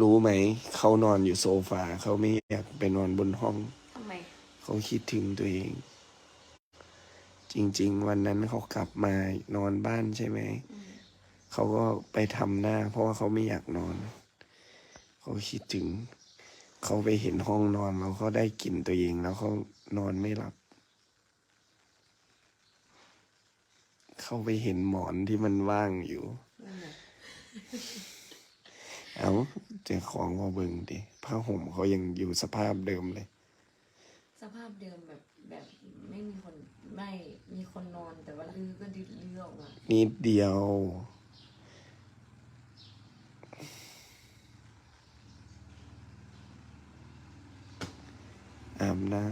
รู้ไหม เขานอนอยู่โซฟาเขาไม่อยากไปนอนบนห้อง ทำไม เขาคิดถึงตัวเอง จริง ๆ วันนั้นเขากลับมานอนบ้านใช่ไหม อืม เขาก็ไปทำหน้า เพราะว่าเขาไม่อยากนอน เขาคิดถึง เขาไปเห็นห้องนอนแล้วเขาได้กลิ่นตัวเองแล้วเขานอนไม่หลับ เขาไปเห็นหมอนที่มันว่างอยู่ นั่นแหละ เอาเจ้าของมาเบิ่งดิผ้าห่มเขายังอยู่สภาพเดิมเลย สภาพเดิมแบบแบบไม่มีคนไม่มีคนนอนแต่ว่าลื้อก็ลื้อลื้อออกมานิดเดียว อาบน้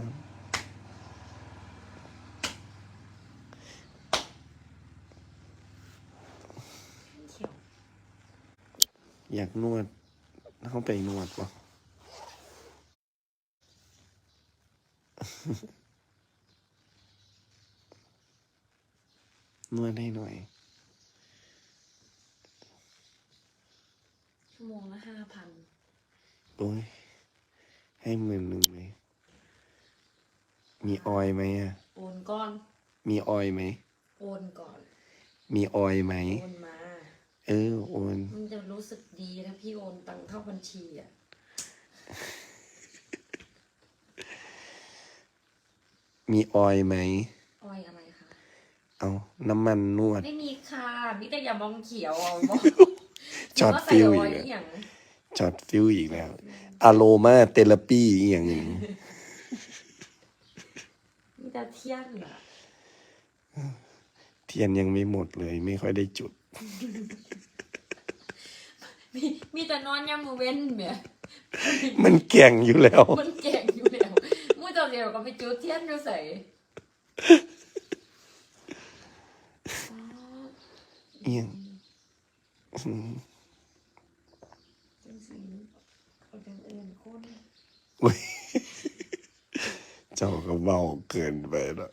เขียวำ อยากนวดเข้าไปนวดปะนวดให้หน่อย ชั่วโมงละห้าพันโอ้ย ให้หมื่นหนึ่งเลยมีออยไหมอะ โอนก้อน มีออยไหม โอนก่อน มีออยไหม โอนมา เออโอนมันจะรู้สึกดีถ้าพี่โอนตังเข้าบัญชีอะมีออยไหมออยอะไรคะเอาน้ำมันนวด ไม่มีค่ะมิแต่อย่ามองเขียวเอาบอกช็อตว่าใส่ฟิลออีอยกแล้วอย่างช็อตฟิลอีกแล้วอโรมาเทเลปีอีกอย่างหนึ่งมีแต่เที่ยงอะเทียนยังไม่หมดเลยไม่ค่อยได้จุด มีมีแต่นอนยามมือเว้นเนี่ยมันแก่งอยู่แล้ว มันเก่งอยู่แล้วมู่เจ้าเดียวก็ไปจุดเทียนอยู่ใส่เอียงอืมจังสีเอาจังเอื่นคนอุ๊ยเจ้าก็เบาเกินไปแล้ว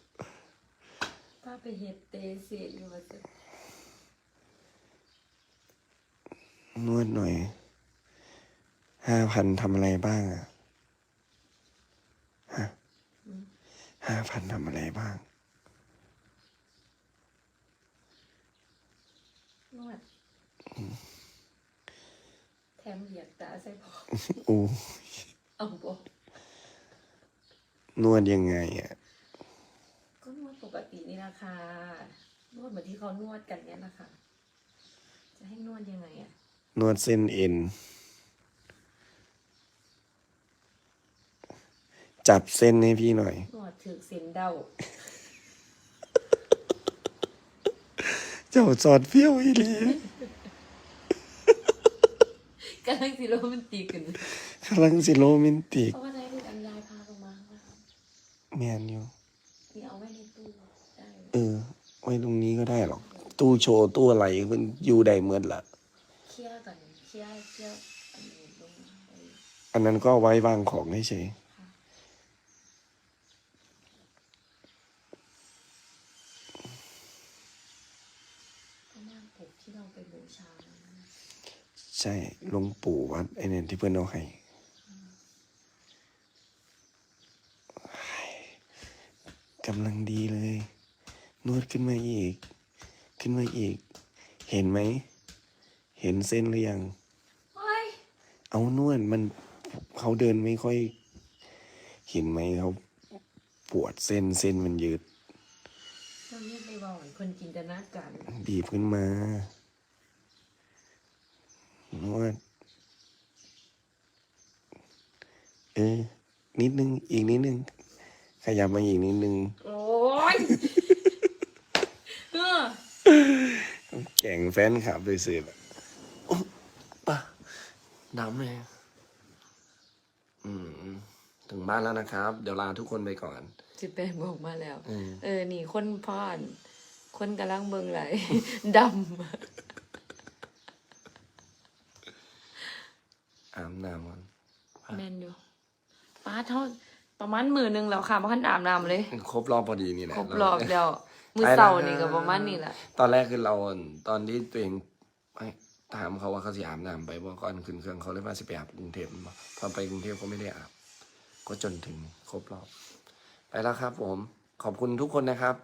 ป้าไปเฮ็ดเตเสียอยู่ว่าจะ นวดหน่อยห้าพันทำอะไรบ้างอะฮะห้าพันทำอะไรบ้าง นวดแถมเหยียดตาใส่พอโอ้เอาบ่นวดยังไงอะก็นวดปกตินี่นะคะนวดเหมือนที่เขานวดกันเนี่ยนะคะ จะให้นวดยังไงอะ นวดเส้นเอ็น จับเส้นให้พี่หน่อย นวดถือเส้นเดาเจ้าจอดเพี้ยวอีหลีกำลังสิโรแมันตีกันกำลังสิโรแมนติกเพราะว่าได้ดูอันยายพาลงมาข้างล่างแมนอยู่นี่เอาไว้ในตู้ได้เออ ไว้ตรงนี้ก็ได้หรอก ตู้โชว์ ตู้อะไรมันอยู่ได้เมื่อละ เคลียร์กันเคลียเคลียอันนี้ลงไปอันนั้นก็ไว้วางของเฉยพระนางปกที่เราไปบูชานะใช่หลวงปู่วัดไอ้เนี่ยที่เพื่อนเอาให้กำลังดีเลย นวดขึ้นมาอีก ขึ้นมาอีก เห็นไหม เห็นเส้นหรือยังเฮ้ยเอานวดมันเขาเดินไม่ค่อย เห็นไหมเขาปวดเส้นเส้นมันยืดเราเรียกไปว่าเหมือนคนจินตนาการบีบขึ้นมานวดเออ นิดนึง อีกนิดนึง ขยับมาอีกนิดนึง โอ้ยเออแก่งแฟนคลับเลยสิแบบปะ ดำเลยอืม ถึงบ้านแล้วนะครับ เดี๋ยวลาทุกคนไปก่อน สิบแปดบอกมาแล้ว อืม เออ นี่คนพ่อน คนกำลังเบิ่งไหล ดอาบน้ำก่อนำแมนอยู่ป้าเท่าประมาณหมื่นหนึ่งแล้วค่ะเพราะท่านอาบน้ำเลย ครบรอบพอดีนี่แหละครบรอบแล้ว มือเสาร์นี่ก็ประมาณนี้แหละ ตอนแรกคือเราตอนที่ตัวเองไม่ ถามเขาว่าเขาสิอาบน้ำไปบ่ก่อนขึ้นเครื่องเขาเลยว่าสิไปอาบกรุงเทพบ่พอไปกรุงเทพก็ไม่ได้อาบก็จนถึงครบรอบ ไปแล้วครับผม ขอบคุณทุกคนนะครับ